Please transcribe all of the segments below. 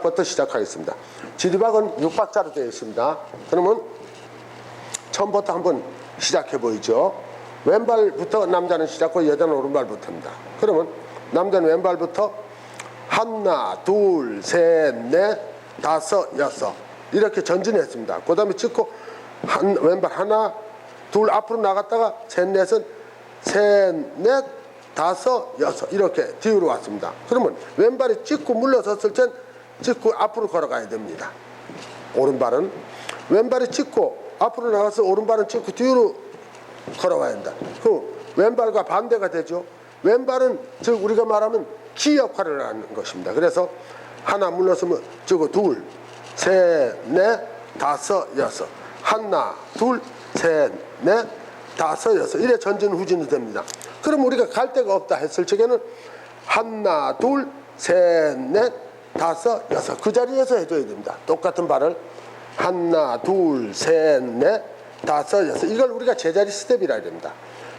부터 시작하겠습니다. 지리박은 6박자로 되어 있습니다. 그러면 처음부터 한번 시작해 보이죠. 왼발부터 남자는 시작하고 여자는 오른발부터입니다. 그러면 남자는 왼발부터 하나, 둘, 셋, 넷, 다섯, 여섯 이렇게 전진했습니다. 그 다음에 찍고 한, 왼발 하나, 둘 앞으로 나갔다가 셋, 넷은 셋, 넷, 다섯, 여섯 이렇게 뒤로 왔습니다. 그러면 왼발이 찍고 물러섰을 땐 찍고 앞으로 걸어가야 됩니다. 오른발은 왼발이 찍고 앞으로 나가서 오른발은 찍고 뒤로 걸어가야 한다. 그 왼발과 반대가 되죠. 왼발은 즉 우리가 말하면 키 역할을 하는 것입니다. 그래서 하나 물러서면 저거 둘, 셋, 넷, 다섯, 여섯. 하나, 둘, 셋, 넷, 다섯, 여섯. 이래 전진 후진이 됩니다. 그럼 우리가 갈 데가 없다 했을 적에는 하나, 둘, 셋, 넷, 다섯, 여섯. 그 자리에서 해줘야 됩니다. 똑같은 발을 하나, 둘, 셋, 넷, 다섯, 여섯. 이걸 우리가 제자리 스텝이라 합니다.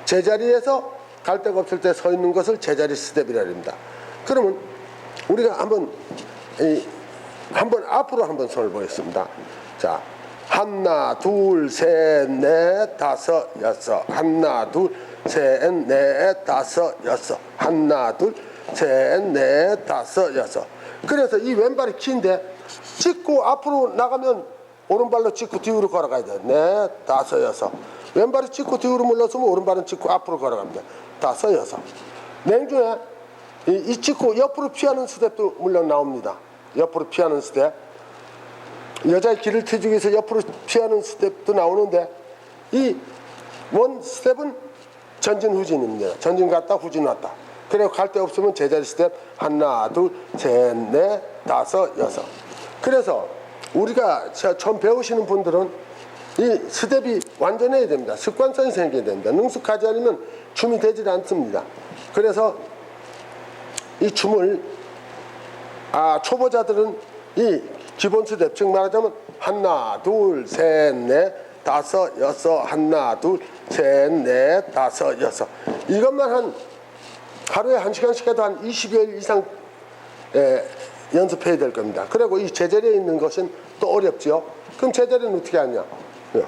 제자리에서 갈 데가 없을 때 서 있는 것을 제자리 스텝이라 합니다. 그러면 우리가 한번 이, 한번 앞으로 한번 손을 보겠습니다. 자, 하나, 둘, 셋, 넷, 다섯, 여섯. 하나, 둘, 셋, 넷, 다섯, 여섯. 하나, 둘, 셋, 넷, 다섯, 여섯. 그래서 이 왼발이 긴데 찍고 앞으로 나가면 오른발로 찍고 뒤로 걸어가야 돼. 넷, 다섯, 여섯. 왼발이 찍고 뒤로 물러서면 오른발은 찍고 앞으로 걸어갑니다. 다섯, 여섯. 냉중에 이, 이 찍고 옆으로 피하는 스텝도 물론 나옵니다. 옆으로 피하는 스텝. 여자의 길을 트주기 위해서 옆으로 피하는 스텝도 나오는데 이 원 스텝은 전진 후진입니다. 전진 갔다 후진 왔다. 그리고 갈데 없으면 제자리 스텝 하나 둘셋넷 다섯 여섯. 그래서 우리가 저- 처음 배우시는 분들은 이 스텝이 완전해야 됩니다. 습관성이 생겨야 됩니다. 능숙하지 않으면 춤이 되질 않습니다. 그래서 이 춤을 아 초보자들은 이 기본 스텝 즉 말하자면 하나 둘셋넷 다섯 여섯 하나 둘셋넷 다섯 여섯 이것만 한 하루에 한 시간씩 해도 한 20여 일 이상 에, 연습해야 될 겁니다. 그리고 이 제자리에 있는 것은 또 어렵죠. 그럼 제자리는 어떻게 하냐? 예.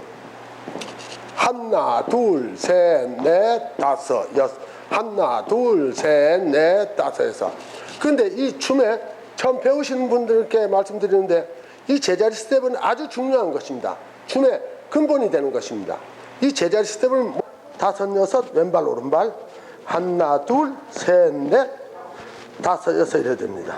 하나, 둘, 셋, 넷, 다섯, 여섯. 하나, 둘, 셋, 넷, 다섯, 여섯. 근데 이 춤에 처음 배우시는 분들께 말씀드리는데 이 제자리 스텝은 아주 중요한 것입니다. 춤의 근본이 되는 것입니다. 이 제자리 스텝을 뭐- 다섯, 여섯, 왼발, 오른발. 하나, 둘, 셋, 넷, 다섯, 여섯 이래야 됩니다.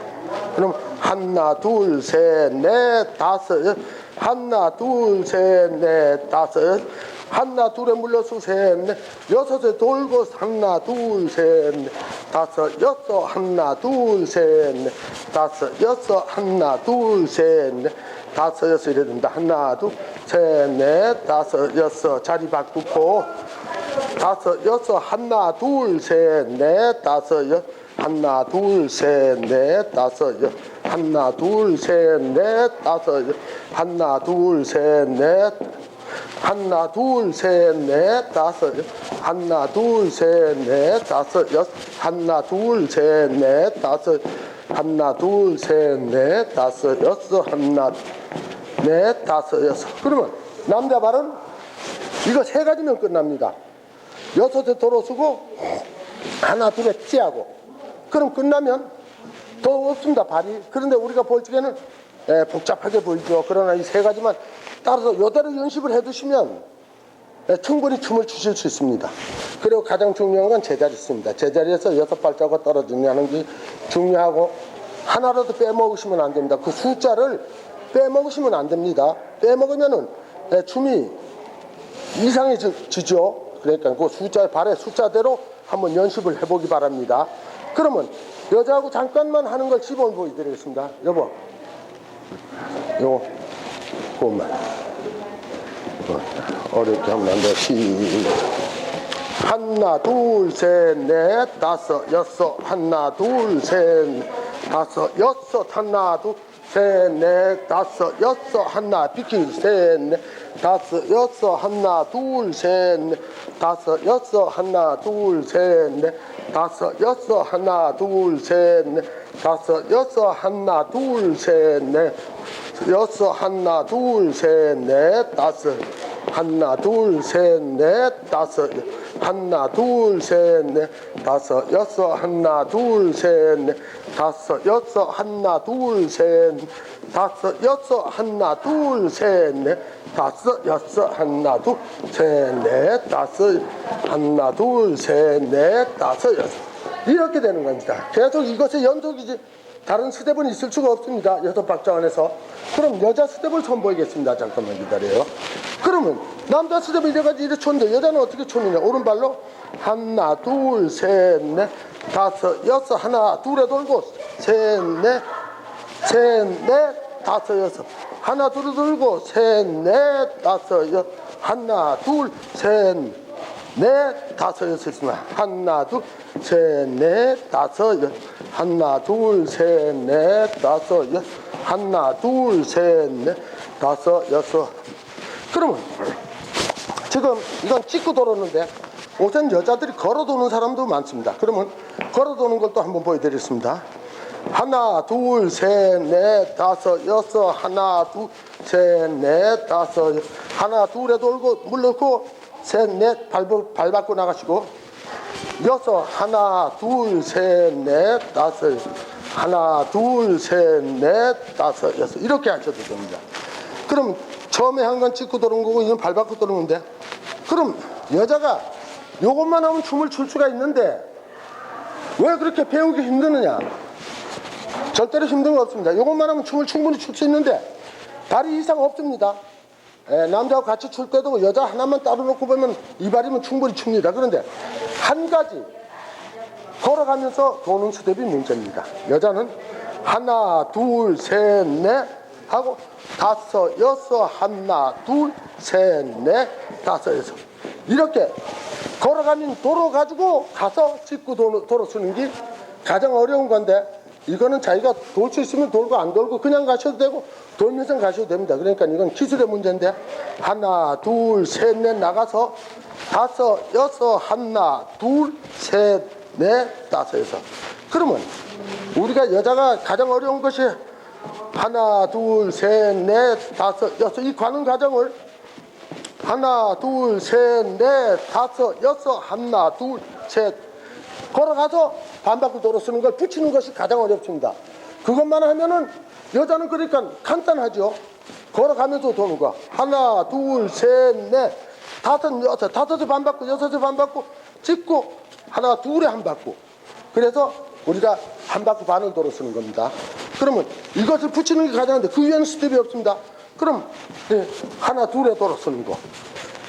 그럼 하나, 둘, 셋, 넷, 다섯, 여 하나, 둘, 셋, 넷, 다섯, 여섯. 하나, 둘에 물러서 셋, 넷, 여섯에 돌고 하나, 둘, 셋, 넷, 다섯, 여섯, 하나, 둘, 셋, 넷, 다섯, 여섯, 하나, 둘, 셋, 넷, 다섯, 여섯 이래야 됩니다. 하나, 둘, 셋, 넷, 다섯, 여섯 자리 바꾸고 다섯 여섯 하나 둘 셋 넷 다섯 여 하나 둘 셋 넷 다섯 여 하나 둘 셋 넷 다섯 여 하나 둘 셋 넷 하나 둘 셋 넷 다섯 여 하나 둘 셋 넷 다섯 여 하나 둘 셋 넷 다섯 하나 둘 셋 넷 다섯 여섯 하나 넷 다섯 여섯 그러면 남자 발은 이거 세 가지면 끝납니다. 여섯에 돌아서고 하나 둘에 피하고. 그럼 끝나면 더 없습니다 발이. 그런데 우리가 볼 적에는 예, 복잡하게 보이죠. 그러나 이 세 가지만 따라서 요대로 연습을 해두시면 예, 충분히 춤을 추실 수 있습니다. 그리고 가장 중요한 건 제자리 있습니다. 제자리에서 여섯 발자국 떨어지냐는 게 중요하고 하나라도 빼먹으시면 안 됩니다. 그 숫자를 빼먹으시면 안 됩니다. 빼먹으면은 예, 춤이 이상해지죠. 그러니까 그 숫자 발의 숫자대로 한번 연습을 해보기 바랍니다. 그러면 여자하고 잠깐만 하는 걸 시범 보여드리겠습니다. 여보, 요거 그것만 어, 어렵게 하면 안 돼. 시작. 하나 둘 셋 넷 다섯 여섯 하나 둘 셋 다섯 여섯 하나 둘 셋 넷 다섯 여섯 하나 비키니 셋넷 다섯 여섯 하나 둘셋 넷. 다섯 여섯 하나 둘셋 넷. 다섯 여섯 하나 둘셋 넷. 다섯 여섯 하나 둘셋 넷. 여섯 하나 둘셋 넷. 다섯 하나 둘셋 넷. 다섯 하나 둘셋 넷. 다섯 여섯 하나 둘셋 넷. 다섯 여섯 하나 둘셋 다섯 여섯 하나 둘 셋 넷 다섯 여섯 하나 둘 셋 넷 다섯 하나 둘 셋 넷 다섯 여섯 이렇게 되는 겁니다. 계속 이것의 연속이지 다른 스텝은 있을 수가 없습니다. 여섯 박자 안에서. 그럼 여자 스텝을 선보이겠습니다. 잠깐만 기다려요. 그러면 남자 스텝을 이래가지고 이렇게 쳤는데 여자는 어떻게 쳤느냐? 오른발로 하나, 둘, 셋, 넷, 다섯, 여섯, 하나, 둘에 돌고 셋, 넷, 셋, 넷, 다섯, 여섯. 하나, 둘에 돌고 셋, 넷, 다섯, 여섯. 하나, 둘, 셋, 넷, 다섯, 여섯 하나, 둘, 셋, 넷, 다섯, 여섯. 하나, 둘, 셋, 넷, 다섯, 여섯. 하나, 둘, 셋, 넷, 다섯, 여섯. 그러면 지금 이건 찍고 돌았는데 우선 여자들이 걸어 도는 사람도 많습니다. 그러면 걸어 도는 걸또 한번 보여드리겠습니다. 하나, 둘, 셋, 넷, 다섯, 여섯, 하나, 둘, 셋, 넷, 다섯. 하나, 둘에 돌고 물 넣고 셋, 넷, 발, 발 받고 나가시고 여섯, 하나, 둘, 셋, 넷, 다섯. 하나, 둘, 셋, 넷, 다섯, 여섯. 이렇게 하셔도 됩니다. 그럼 처음에 한 건 찍고 도는 거고 이건 발 받고 도는데 그럼 여자가 요것만 하면 춤을 출 수가 있는데 왜 그렇게 배우기 힘드느냐? 절대로 힘든 거 없습니다. 요것만 하면 춤을 충분히 출 수 있는데 다리 이상 없습니다. 예, 남자하고 같이 출 때도 여자 하나만 따로 놓고 보면 이 발이면 충분히 춥니다. 그런데 한 가지 걸어가면서 도는 스텝이 문제입니다. 여자는 하나, 둘, 셋, 넷 하고 다섯, 여섯, 하나, 둘, 셋, 넷, 다섯, 여섯 이렇게 걸어가면 도로 가지고 가서 짚고 도로 쓰는 게 가장 어려운 건데 이거는 자기가 돌 수 있으면 돌고 안 돌고 그냥 가셔도 되고 돌면서 가셔도 됩니다. 그러니까 이건 기술의 문제인데 하나, 둘, 셋, 넷 나가서 다섯, 여섯, 하나, 둘, 셋, 넷, 다섯, 여섯. 그러면 우리가 여자가 가장 어려운 것이 하나, 둘, 셋, 넷, 다섯, 여섯 이 가는 과정을 하나, 둘, 셋, 넷, 다섯, 여섯, 하나, 둘, 셋 걸어가서 반바퀴 도로 쓰는 걸 붙이는 것이 가장 어렵습니다. 그것만 하면은 여자는 그러니까 간단하죠. 걸어가면서 도는 거. 하나, 둘, 셋, 넷, 다섯, 여섯, 다섯에 반 받고 여섯에 반 받고 찍고 하나, 둘에 한 받고. 그래서 우리가 한 바퀴 반을 도로 쓰는 겁니다. 그러면 이것을 붙이는 게 가장 한데 그 위에는 스텝이 없습니다. 그럼 예, 하나, 둘에 도로 쓰는 거.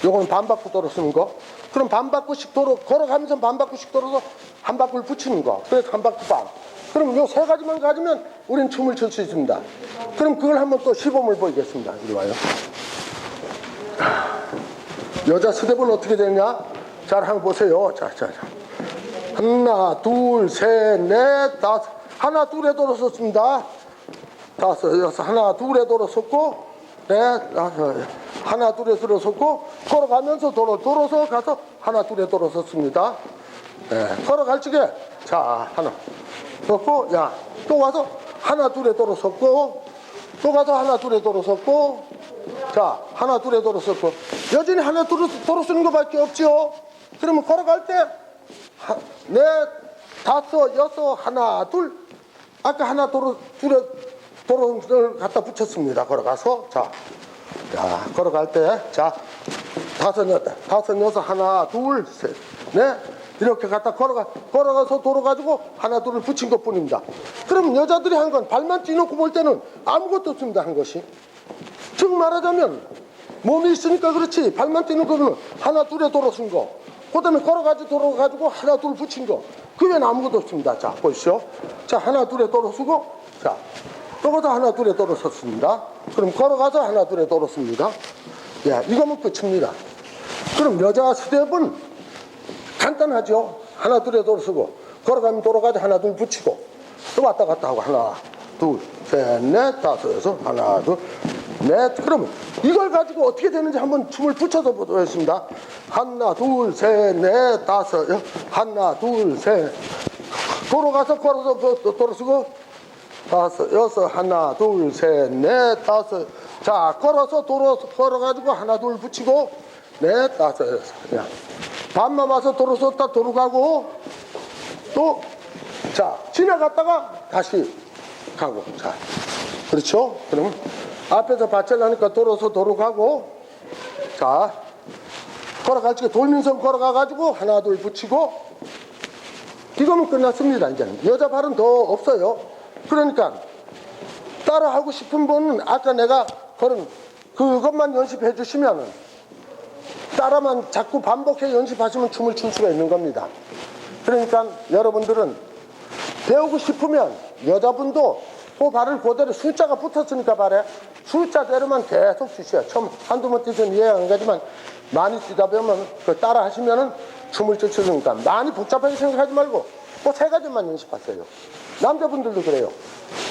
요거는 반 바퀴 도로 쓰는 거. 그럼 반 바퀴씩 도로 걸어가면서 반 바퀴씩 돌아서 한 바퀴를 붙이는 거. 그래서 한 바퀴 반. 그럼 요 세 가지만 가지면 우리는 춤을 출 수 있습니다. 그럼 그걸 한번 또 시범을 보이겠습니다. 이리 와요. 여자 스텝은 어떻게 되냐? 잘 한번 보세요. 자, 자, 자. 하나, 둘, 셋, 넷, 다섯. 하나, 둘에 돌아섰습니다. 다섯, 여섯, 하나, 둘에 돌아섰고, 넷, 다섯, 하나, 둘에 돌아섰고, 걸어가면서 돌아, 돌아서 가서 하나, 둘에 돌아섰습니다. 네, 걸어갈 적에, 자, 하나, 섰고, 야, 또 와서 하나, 둘에 돌아섰고, 또 가서 하나, 둘에 돌아섰고, 자, 하나, 둘에 돌아섰고, 여전히 하나, 둘에 돌아서는 것밖에 없죠. 그러면 걸어갈 때, 하, 넷, 다섯, 여섯, 하나, 둘. 아까 하나 도로, 둘에 도로를 갖다 붙였습니다. 걸어가서. 자, 자, 걸어갈 때. 자, 다섯, 여섯, 다섯, 여섯, 하나, 둘, 셋, 넷. 이렇게 갖다 걸어가, 걸어가서 도로 가지고 하나, 둘을 붙인 것 뿐입니다. 그럼 여자들이 한 건 발만 찌놓고 볼 때는 아무것도 없습니다. 한 것이. 즉 말하자면 몸이 있으니까 그렇지 발만 뛰는 거는 하나 둘에 돌아선 거 그다음에 걸어가지고 돌아가지고 하나 둘 붙인 거 그 외에는 아무것도 없습니다 자 보시죠 자 하나 둘에 돌아서고 자 또 가다 하나 둘에 돌아섰습니다 그럼 걸어가서 하나 둘에 돌아섭니다 야 이거면 끝입니다 그럼 여자 스텝은 간단하죠 하나 둘에 돌아서고 걸어가면 돌아가자 하나 둘 붙이고 또 왔다 갔다 하고 하나 둘 셋 넷 다섯 여섯 하나 둘 넷. 그러면 이걸 가지고 어떻게 되는지 한번 춤을 붙여서 보도록 하나, 둘, 셋, 넷, 다섯. 여- 하나, 둘, 셋. 돌아가서 걸어서 도- 도- 돌아서고 다섯, 여섯, 하나, 둘, 셋, 넷, 다섯. 자, 걸어서 도로 걸어가지고 하나, 둘 붙이고 넷, 다섯, 여섯. 야. 반만 와서 도로서 딱 도로 가고 또, 자, 지나갔다가 다시 가고. 자, 그렇죠? 그러면 앞에서 밭을 하니까 도로서 도로 가고 자, 때 돌면서 걸어가가지고 하나, 둘 붙이고 이거면 끝났습니다, 이제는. 여자 발은 더 없어요. 그러니까 따라 하고 싶은 분은 아까 내가 그런 그것만 연습해 주시면은 따라만 자꾸 반복해 연습하시면 춤을 출 수가 있는 겁니다. 그러니까 여러분들은 배우고 싶으면 여자분도 그 발을 그대로 숫자가 붙었으니까 발에 숫자대로만 계속 주셔요. 처음 한두 번 뛰면 이해 안 가지만 많이 뛰다 보면 그 따라 하시면은 춤을 출 수 있으니까 많이 복잡하게 생각하지 말고 그 세 가지만 연습하세요. 남자분들도 그래요.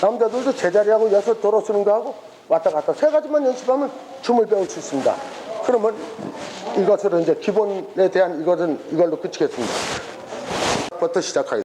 남자들도 제자리하고 여섯 도로 쓰는 거 하고 왔다 갔다 세 가지만 연습하면 춤을 배울 수 있습니다. 그러면 이것으로 이제 기본에 대한 이것은 이걸로 그치겠습니다. 부터 시작하겠습니다.